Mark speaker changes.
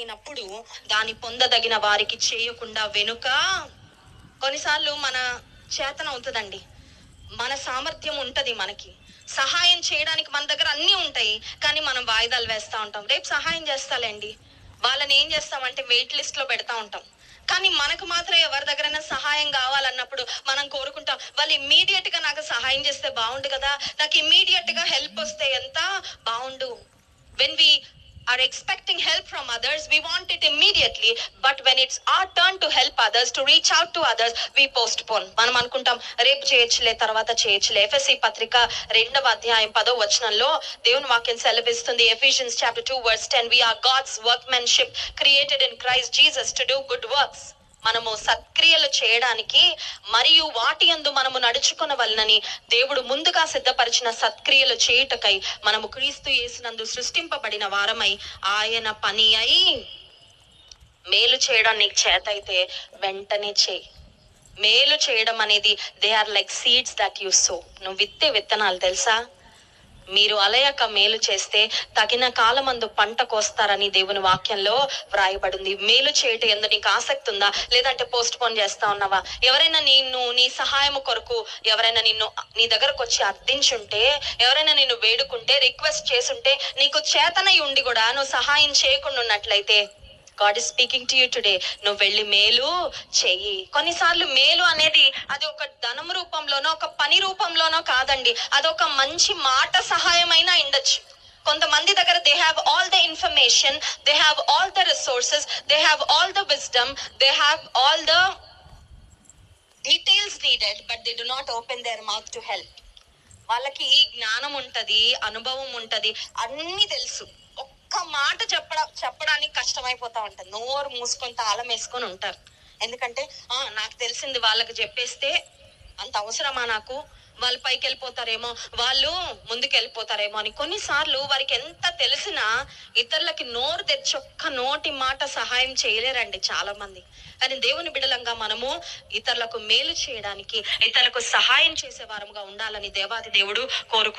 Speaker 1: అయినప్పుడు దాని పొందదగిన వారికి చేయకుండా వెనుక కొన్నిసార్లు మన చేతన అవుతుందండి మన సామర్థ్యం ఉంటుంది మనకి. సహాయం చేయడానికి మన దగ్గర అన్నీ ఉంటాయి కానీ మనం వాయిదాలు వేస్తా ఉంటాం. రేపు సహాయం చేస్తాలేండి. వాళ్ళని ఏం చేస్తామంటే వెయిట్ లిస్ట్లో పెడతా ఉంటాం. కానీ మనకు మాత్రం ఎవరి దగ్గరైనా సహాయం కావాలన్నప్పుడు మనం కోరుకుంటాం వాళ్ళు ఇమ్మీడియట్గా నాకు సహాయం చేస్తే బాగుండు కదా నాకు ఇమ్మీడియట్గా హెల్ప్ వస్తే ఎంత బాగుండు. When we are expecting help from others we want it immediately but when it's our turn to help others to reach out to others we postpone మనం అనుకుంటాం రేపు చేయొచ్చులే తర్వాత చేయొచ్చులే ఎఫ్ఎస్సి పత్రిక రెండవ అధ్యాయం పదో వచనంలో దేవుని వాక్యం సెలవిస్తుంది Ephesians chapter two verse ten we are God's workmanship created in Christ Jesus to do good works మనము సత్క్రియలు చేయడానికి మరియు వాటి యందు మనము నడుచుకున్న వలనని దేవుడు ముందుగా సిద్ధపరిచిన సత్క్రియలు చేయుటకై మనము క్రీస్తు యేసునందు సృష్టింపబడిన వారమై ఆయన పని అయి మేలు చేయడం నీకు చేత అయితే వెంటనే చేయి. మేలు చేయడం అనేది they are like seeds that you sow నువ్వు విత్తే విత్తనాలు తెలుసా? మీరు అలయక మేలు చేస్తే తగిన కాలమందు పంట కోస్తారని దేవుని వాక్యంలో వ్రాయబడింది. మేలు చేయటం ఎందు నీకు ఆసక్తి ఉందా? లేదంటే పోస్ట్ పోన్ చేస్తా ఉన్నావా? ఎవరైనా నిన్ను నీ సహాయం కొరకు ఎవరైనా నిన్ను నీ దగ్గరకు వచ్చి అర్థించుంటే ఎవరైనా నిన్ను వేడుకుంటే రిక్వెస్ట్ చేసుంటే నీకు చేతనై ఉండి కూడా నువ్వు సహాయం చేయకుండా ఉన్నట్లయితే God is speaking to you today నువ్వు వెళ్ళి మేలు చెయ్యి. కొన్నిసార్లు మేలు అనేది అది ఒక ధనం రూపంలోనో ఒక పని రూపంలోనో కాదండి. అది ఒక మంచి మాట సహాయమైనా ఉండొచ్చు. కొంతమంది దగ్గర they have all the information they have all the resources they have all the wisdom they have all the details needed but they do not open their mouth to help వాళ్ళకి జ్ఞానం ఉంటుంది అనుభవం ఉంటుంది అన్నీ తెలుసు. ఒక్క మాట చెప్పడం చెప్పడానికి కష్టమైపోతా ఉంటారు. నోరు మూసుకొని తాళం వేసుకొని ఉంటారు. ఎందుకంటే ఆ నాకు తెలిసింది వాళ్ళకి చెప్పేస్తే అంత అవసరమా నాకు? వాళ్ళు పైకి వెళ్ళిపోతారేమో వాళ్ళు ముందుకు వెళ్ళిపోతారేమో అని. కొన్నిసార్లు వారికి ఎంత తెలిసినా ఇతరులకి నోరు తెచ్చి ఒక్క నోటి మాట సహాయం చేయలేరండి చాలా మంది కానీ దేవుని బిడలంగా మనము ఇతరులకు మేలు చేయడానికి ఇతరులకు సహాయం చేసే వారముగా ఉండాలని దేవాది దేవుడు కోరుకుంటున్నాడు